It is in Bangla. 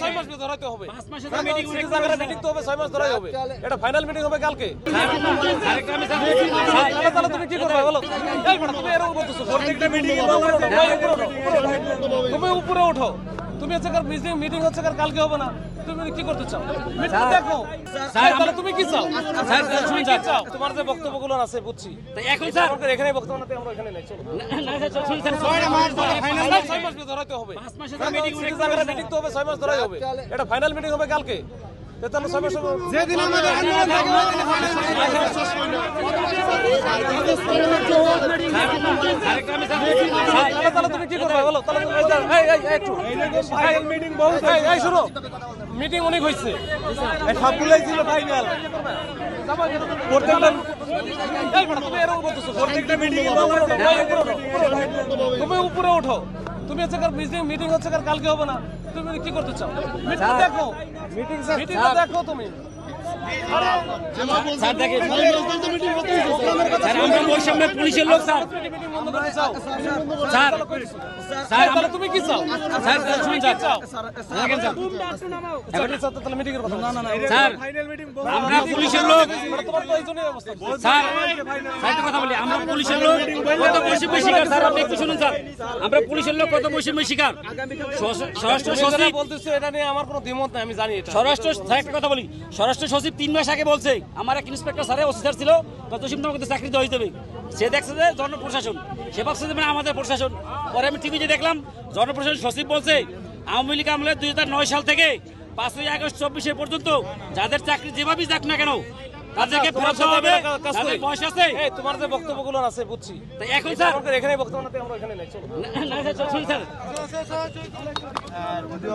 ছয় মাস ধরাইতে হবে পাঁচ মাসে তো meeting সিক্স জায়গায় মিটিং তো হবে ছয় মাস ধরাই হবে এটা ফাইনাল মিটিং হবে কালকে তাহলে তুমি কি করবে বলো এই তুমি এরকম বলতেছো প্রত্যেকটা মিটিং তুমি উপরে ওঠো তুমি হচ্ছে কার মিটিং মিটিং হচ্ছে কার কালকে হবে না তুমি কি করতে চাও মিটিং দেখো স্যার, তাহলে তুমি কি চাও স্যার, তুমি কি চাও তোমার যে বক্তব্যগুলো আছে বুঝছি তো এখন স্যার আমাদের এখানে বক্তব্য না আমরা এখানে নাই চলো না, স্যার, শুনুন, স্যার, ফাইনাল ছয় মাস ধরাইতে হবে পাঁচ মাসে meeting সিক্স জায়গায় মিটিং তো হবে ছয় মাস ধরাই হবে এটা ফাইনাল মিটিং হবে কালকে মাস যেদিন আমাদের আন্দোলন থাকবে তাহলে তাহলে তুমি কি করবে? বলো তাহলে তুমি- এই, এই, এই, একটু। মিটিং বহু এই এই শুনো। মিটিং অনেক হয়েছে। এই ছিল ফাইনাল প্রত্যেকটা তুমি প্রত্যেকটা মিটিং তুমি উপরে ওঠো তুমি হচ্ছে কার মিটিং মিটিং হচ্ছে কার কালকে হবে না। তুমি কি করতে চাও? মিটিং দেখো। মিটিং মিটিং দেখো তুমি। স্যার দেখেন। স্যার আমরা বৈষম্য পুলিশের লোক স্যার। স্যার স্যার তাহলে তুমি কি চাও স্যার স্যার শুনুন চাও দেখেন স্যার এবারে চাও তাহলে মিটিং এর কথা না না না স্যার আমরা পুলিশের লোক তোমার তো এই অবস্থা স্যার স্যার একটা কথা বলি আমরা পুলিশের লোক কত বৈষম্য শিকার? স্যার আপনি একটু শুনুন স্যার। আমরা পুলিশের লোক কত বৈষম্য শিকার? স্বরাষ্ট্র- সচিব বলতেছো এটা নিয়ে আমার কোনো দ্বিমত নাই আমি জানি এটা। স্বরাষ্ট্র স্যার একটা কথা বলি। স্বরাষ্ট্র সচিব তিন মাস আগে বলছে আমার এক ইন্সপেক্টর স্যারে অফিসার ছিল তত সিম তোমাকে চাকরি দেওয়া সে দেখছে যে জনপ্রশাসন সে ভাবছে যে মানে আমাদের প্রশাসন। পরে আমি টিভিতে দেখলাম জনপ্রশাসন সচিব বলছে আওয়ামী লীগ আমলে দুই নয় সাল থেকে পাঁচই আগস্ট চব্বিশে পর্যন্ত যাদের চাকরি যেভাবেই যাক না কেন তাদেরকে ফেরত দেওয়া হবে। তাদের বয়স আছে? এই তোমার যে বক্তব্যগুলো আছে বুঝছি। তো এখন স্যার এখানে বক্তব্য না আমরা এখানে নাই চলো না, স্যার, শুনুন স্যার।